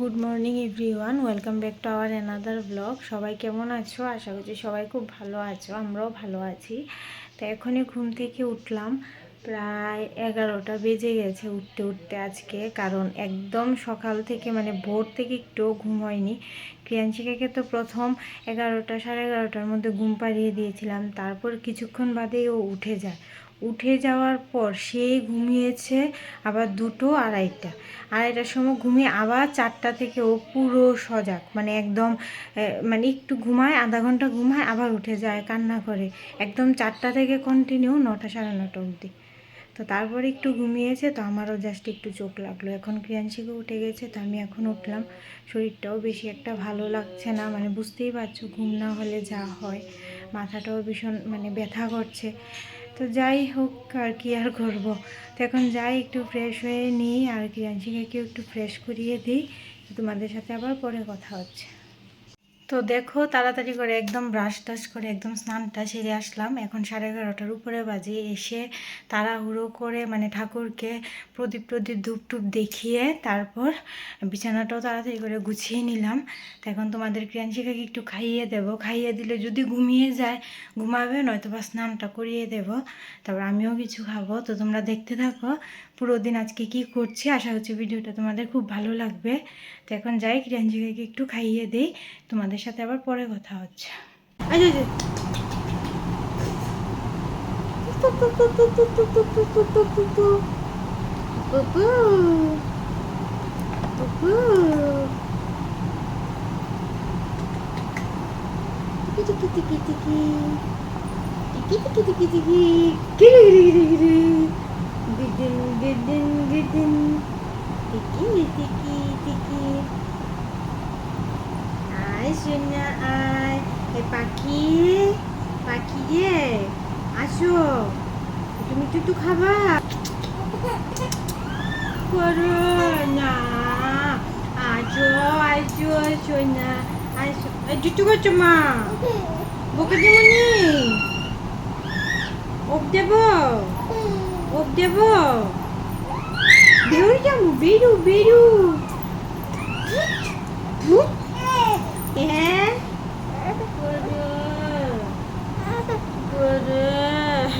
Good morning everyone welcome back to our another blog সবাই কেমন আছো? আশা করছি সবাই খুব ভালো আছো। আমরাও ভালো আছি। তো এখনই ঘুম থেকে উঠলাম। প্রায় এগারোটা বেজে গেছে উঠতে উঠতে আজকে। কারণ একদম সকাল থেকে মানে ভোর থেকে একটুও ঘুম হয়নি। ক্রিয়াঞ্চিকাকে তো প্রথম এগারোটা, সাড়ে এগারোটার মধ্যে ঘুম পাড়িয়ে দিয়েছিলাম। তারপর কিছুক্ষণ বাদেই ও উঠে যায়। উঠে যাওয়ার পর সে ঘুমিয়েছে আবার দুটো আড়াইটা। আড়াইটার সময় ঘুমিয়ে আবার চারটা থেকে ও পুরো সজাগ মানে একদম মানে একটু ঘুমায়, আধা ঘণ্টা ঘুমায়, আবার উঠে যায় কান্না করে। একদম চারটা থেকে কন্টিনিউ নটা, সাড়ে নটা অবধি। তো তারপরে একটু ঘুমিয়েছে, তো আমারও জাস্ট একটু চোখ লাগল। এখন ক্রিয়াংশিকে উঠে গেছে, তো আমি এখন উঠলাম। শরীরটাও বেশি একটা ভালো লাগছে না মানে বুঝতেই পারছ ঘুম না হলে যা হয়। মাথাটাও ভীষণ মানে ব্যথা করছে। তো যাই হোক, আর কি আর করব? তো এখন যাই, একটু ফ্রেশ হয়ে নিই, আর ক্রিয়াংশিকাকেও একটু ফ্রেশ করিয়ে দিই। তোমাদের সাথে আবার পরে কথা হচ্ছে। তো দেখো তাড়াতাড়ি করে একদম ব্রাশ টাশ করে একদম স্নানটা সেরে আসলাম। এখন সাড়ে এগারোটার উপরে বাজে। এসে তাড়াহুড়ো করে মানে ঠাকুরকে প্রদীপ প্রদীপ ধূপ টুপ দেখিয়ে তারপর বিছানাটাও তাড়াতাড়ি করে গুছিয়ে নিলাম। তো এখন তোমাদের ক্রিয়াংশিকাকে একটু খাইয়ে দেবো। খাইয়ে দিলে যদি ঘুমিয়ে যায়, ঘুমাবে নয়তো বা স্নানটা করিয়ে দেব। তারপর আমিও কিছু খাব। তো তোমরা দেখতে থাকো। পুরো দিন আজকে কি করছি আশা করছি ভিডিওটা তোমাদের খুব ভালো লাগবে তো এখন যাই ক্রিয়াঞ্জিকাকে একটু খাইয়ে দিই তোমাদের সাথে আবার পরে কথা হচ্ছে যে। টিকি টিকি টিকি টিকি টিকি টিকি টিকি পাখি পাখি রে, আসো, তুমি একটু একটু খাবা? করো না, আসো আসো সোনা আসো। জুটু করছ মা? বকে দেবো নি? ওপ দেব? ওপ দেব? বেরো যাব, বেরু বেরু। হ্যাঁ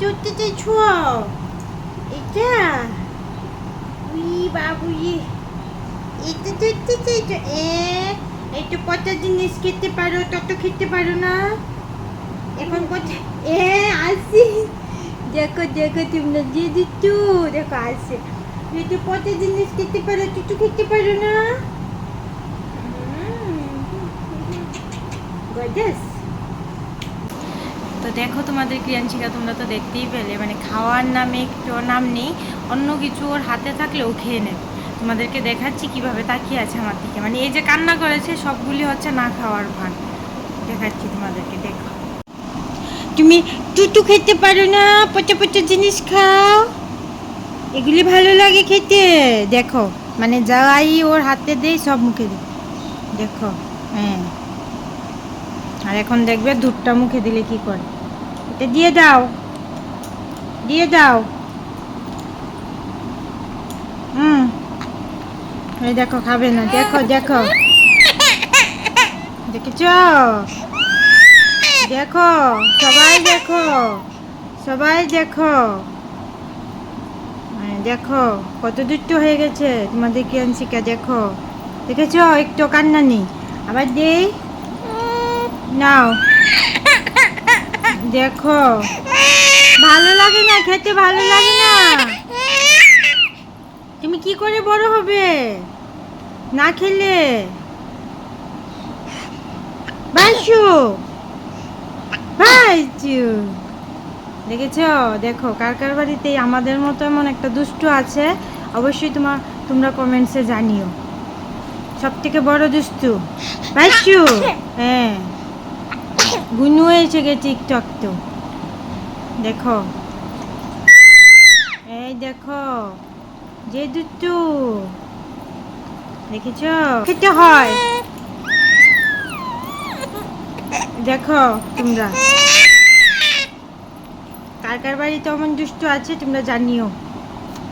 ধরতে চাইছো এটা উই বাবু ইয়ে এটা ধরতে চাইছো এ একটু পচা জিনিস খেতে পারো তত খেতে পারো না এখন কোথায় এ আসি দেখো দেখো তোমরা দিয়ে দিচ্ছ দেখো আসে একটু পচা জিনিস খেতে পারো তুই খেতে পারো না গজাস তো দেখো তোমাদের ক্রিয়াঞ্চিকা, তোমরা তো দেখতেই পেলে। মানে খাওয়ার নামে একটু নাম নেই, অন্য কিছু ওর হাতে থাকলে ও খেয়ে নেবে। তোমাদেরকে দেখাচ্ছি কীভাবে তাকিয়ে আছে আমার দিকে। মানে এই যে কান্না করেছে, সবগুলি হচ্ছে না খাওয়ার ভান। দেখাচ্ছি তোমাদেরকে, দেখো। তুমি টুটু খেতে পারো না, পচা পচা জিনিস খাও। এগুলি ভালো লাগে খেতে। দেখো মানে যাই ওর হাতে দেই, সব মুখে দিই। দেখো হ্যাঁ। আর এখন দেখবে দুধটা মুখে দিলে কি করে? দিয়ে দাও। দিয়ে দাও। হুম। এই দেখো খাবে না। দেখো দেখো। দেখেছ? দেখো সবাই দেখো সবাই দেখো। হ্যাঁ, দেখো কত দুষ্ট হয়ে গেছে তোমাদের কিয়ানসিকা দেখো। দেখেছ? একটু কান্না নেই। আবার দেই। নাও। দেখো। ভালো লাগে না? খেতে ভালো লাগে না? তুমি কি করে বড় হবে? না খেলে? বাসু বাসু দেখেছ? দেখো, কার কার বাড়িতে আমাদের মতো এমন একটা দুষ্টু আছে, অবশ্যই তোমার তোমরা কমেন্টসে জানিও। সব থেকে বড় দুষ্টু। পাইছু হ্যাঁ। গুনু এসে গেছে টিকটক তো। দেখো। এই দেখো যে দুষ্টু দেখেছ? খেতে হয়। দেখো তোমরা। কার কার বাড়িতে অমন দুষ্টু আছে তোমরা জানিও।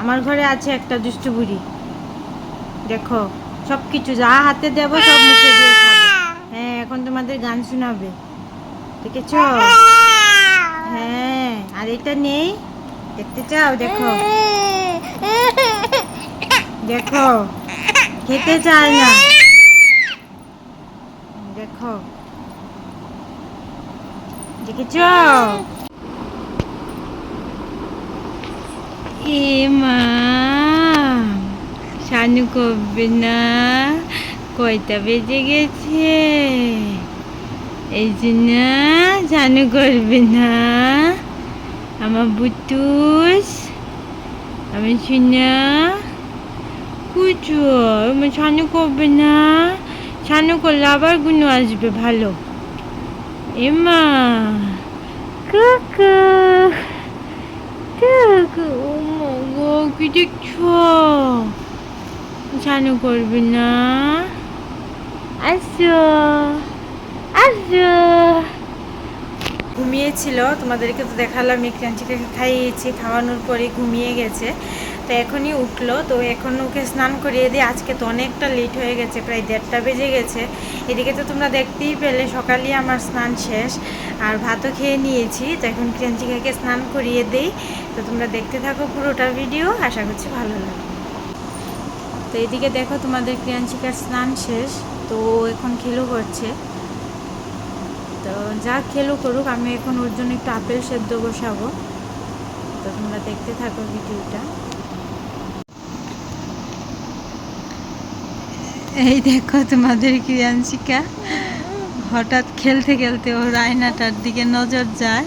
আমার ঘরে আছে একটা দুষ্টু বুড়ি। দেখো সব কিছু যা হাতে দেবো সব মুখে দিয়ে হ্যাঁ এখন তোমাদের গান শোনাবে। দেখেছ? হ্যাঁ আর এটা নেই? দেখতে চাও? দেখো। দেখো। খেতে চায় না। দেখো। দেখেছ? এ মা, শানু করবে না? কয়টা বেজে গেছে? এই জন্য শানু করবে না। আমার বুতুস আমি শুনা কুচু, আমার শানু করবে না। শানু করলে আবার গুনো আসবে, ভালো। এমা কি দেখছ? শানু করবে না। আসো। ঘুমিয়েছিল, তোমাদেরকে তো দেখালাম ক্রাঞ্চিকে খাইয়েছি, খাওয়ানোর পরে ঘুমিয়ে গেছে। তো এখনই উঠল, তো এখন ওকে স্নান করিয়ে দিয়ে আজকে তো অনেকটা লেট হয়ে গেছে, প্রায় দেড়টা বেজে গেছে। এদিকে তো তোমরা দেখতেই পেলে, সকালেই আমার স্নান শেষ। আর ভাতও খেয়ে নিয়েছি, তো এখন ক্রাঞ্চিকাকে স্নান করিয়ে দেই। তো তোমরা দেখতে থাকো পুরোটা ভিডিও আশা করছি ভালো লাগে তো এদিকে দেখো তোমাদের ক্রিয়াঞ্চিকার স্নান শেষ, তো এখন খেলো করছে তো যা খেলো করুক, আমি এখন ওর জন্য একটু আপেল সেদ্ধ বসাবো। তো তোমরা দেখতে থাকো ভিডিওটা। এই দেখো তোমাদের ক্রিয়াঞ্চিকা হঠাৎ খেলতে খেলতে ওর আয়নাটার দিকে নজর যায়।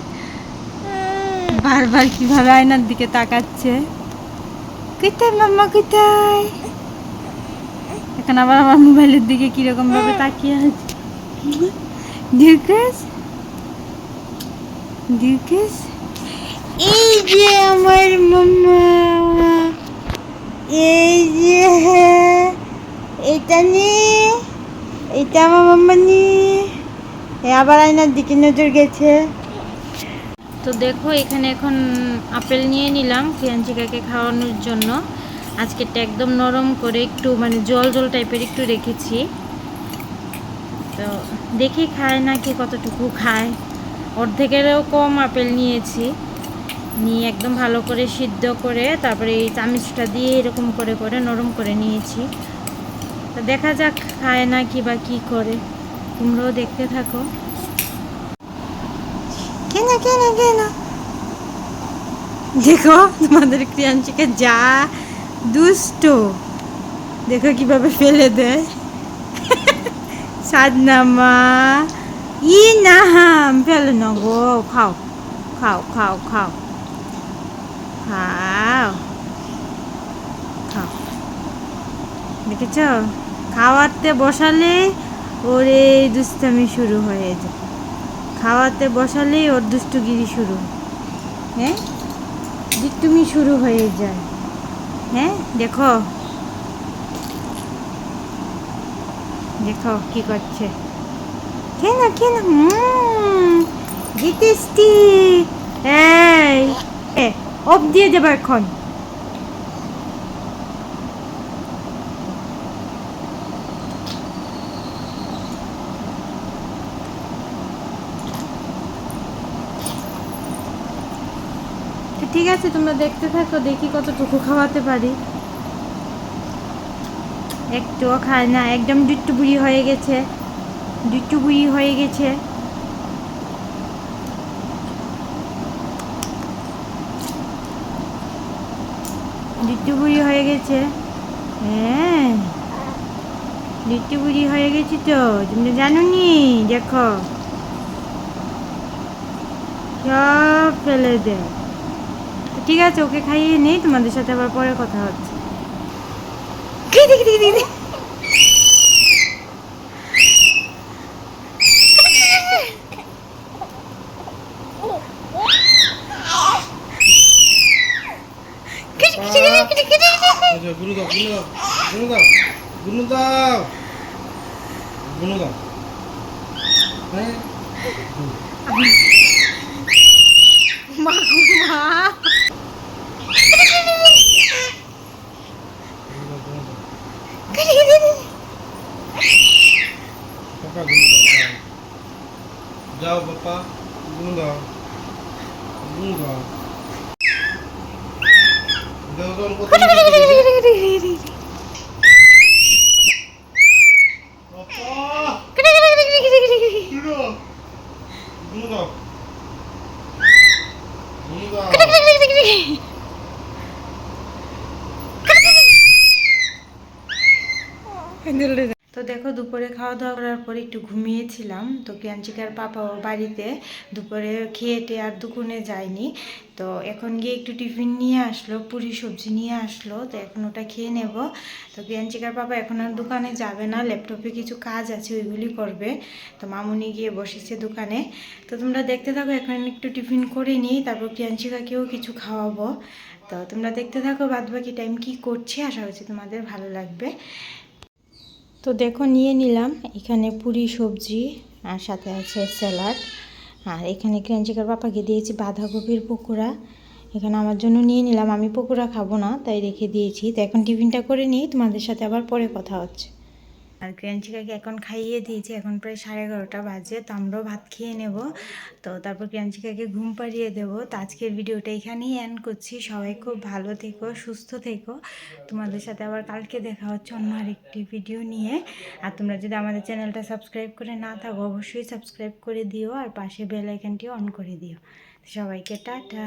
বারবার কীভাবে আয়নার দিকে তাকাচ্ছে। কোথায় মাম্মা কোথায় এখন আবার আমার মোবাইলের দিকে কীরকম ভাবে তাকিয়ে আছে? ডিউকেস ডিউকেস এই যে আমার মাম্মা এই যে এটা নিয়ে এটা আমার মাম্মা আবার আয়নার দিকে নজর গেছে। তো দেখো এখানে এখন আপেল নিয়ে নিলাম ক্রিয়াঞ্চিকাকে খাওয়ানোর জন্য। আজকেরটা একদম নরম করে একটু মানে জল জল টাইপের একটু রেখেছি। তো দেখি খায় নাকি কতটুকু খায়। অর্ধেকেরও কম আপেল নিয়েছি। নিয়ে একদম ভালো করে সিদ্ধ করে তারপরে এই চামচটা দিয়ে এরকম করে করে নরম করে নিয়েছি। তো দেখা যাক খায় না কি বা কী করে। তোমরাও দেখতে থাকো। দেখো তোমাদের ক্রিয়াঞ্চিকে যা দুষ্ট। দেখো কীভাবে ফেলে দেয়। সাদনামা ই নাহাম ফেলে না গো খাও খাও খাও খাও খাও খাও দেখেছ খাওয়াতে বসালে ওর এই দুষ্টামি শুরু হয়ে যায়। খাওয়াতে বসালেই ওর দুষ্টুগিরি শুরু। হ্যাঁ? দুষ্টুমি শুরু হয়ে যায়। হ্যাঁ? দেখো। দেখো কি করছে। কেন কেন? অফ দিয়ে এখন। ঠিক আছে, তোমরা দেখতে থাকো, দেখি কতটুকু খাওয়াতে পারি। একটুও খায় না, একদম দুট্টু বুড়ি হয়ে গেছে। দুট্টু বুড়ি হয়ে গেছে। দুট্টু বুড়ি হয়ে গেছে। হ্যাঁ দুট্টু বুড়ি হয়ে গেছি তো, তুমি জানো নি দেখো। সব ফেলে দেয় ঠিক আছে, ওকে খাইয়ে নেই তোমাদের সাথে আবার পরে কথা হচ্ছে। 그래 그래 그래 그래 그래 그래 그래 그래 물르다 물르다. 물르다. 물르다. 물르다. যাও পাপা গুনু দাও গুনু দাও দাও দাও কত পাপা গুনু দাও গুনু দাও গুনু দাও তো দেখো দুপুরে খাওয়া দাওয়া করার পর একটু ঘুমিয়েছিলাম। তো ক্যাঞ্চিকার পাপাও বাড়িতে দুপুরে খেয়েটে আর দুকুনে যায়নি। তো এখন গিয়ে একটু টিফিন নিয়ে আসলো, পুরি সবজি নিয়ে আসলো। তো এখন ওটা খেয়ে নেব। তো ক্যাঞ্চিকার পাপা এখন আর দোকানে যাবে না, ল্যাপটপে কিছু কাজ আছে, ওইগুলি করবে। তো মামুনি গিয়ে বসেছে দোকানে। তো তোমরা দেখতে থাকো, এখন একটু টিফিন করে নিই, তারপর ক্যাঞ্চিকাকেও কিছু খাওয়াবো। তো তোমরা দেখতে থাকো বাদ বাকি টাইম কী করছি, আশা করছি তোমাদের ভালো লাগবে। তো দেখো, নিয়ে নিলাম। এখানে পুরি, সবজি, আর সাথে আছে স্যালাড। আর এখানে ক্রাঞ্চিকার পাপাকে দিয়েছি বাঁধাকপির পকোড়া। এখানে আমার জন্য নিয়ে নিলাম। আমি পকোড়া খাব না, তাই রেখে দিয়েছি। তো এখন টিফিনটা করে নিই, তোমাদের সাথে আবার পরে কথা হচ্ছে। আর ক্রাঞ্চিকাকে এখন খাইয়ে দিয়েছি। এখন প্রায় সাড়ে এগারোটা বাজে, তো আমরাও ভাত খেয়ে নেব। তো তারপর ক্রাঞ্চিকাকে ঘুম পাড়িয়ে দেবো। তো আজকের ভিডিওটা এখানেই এন্ড করছি। সবাই খুব ভালো থেকো, সুস্থ থেকো। তোমাদের সাথে আবার কালকে দেখা হচ্ছে অন্য আরেকটি ভিডিও নিয়ে। আর তোমরা যদি আমাদের চ্যানেলটা সাবস্ক্রাইব করে না থাকো, অবশ্যই সাবস্ক্রাইব করে দিও। আর পাশে বেল আইকনটিও অন করে দিও। সবাইকে টাটা।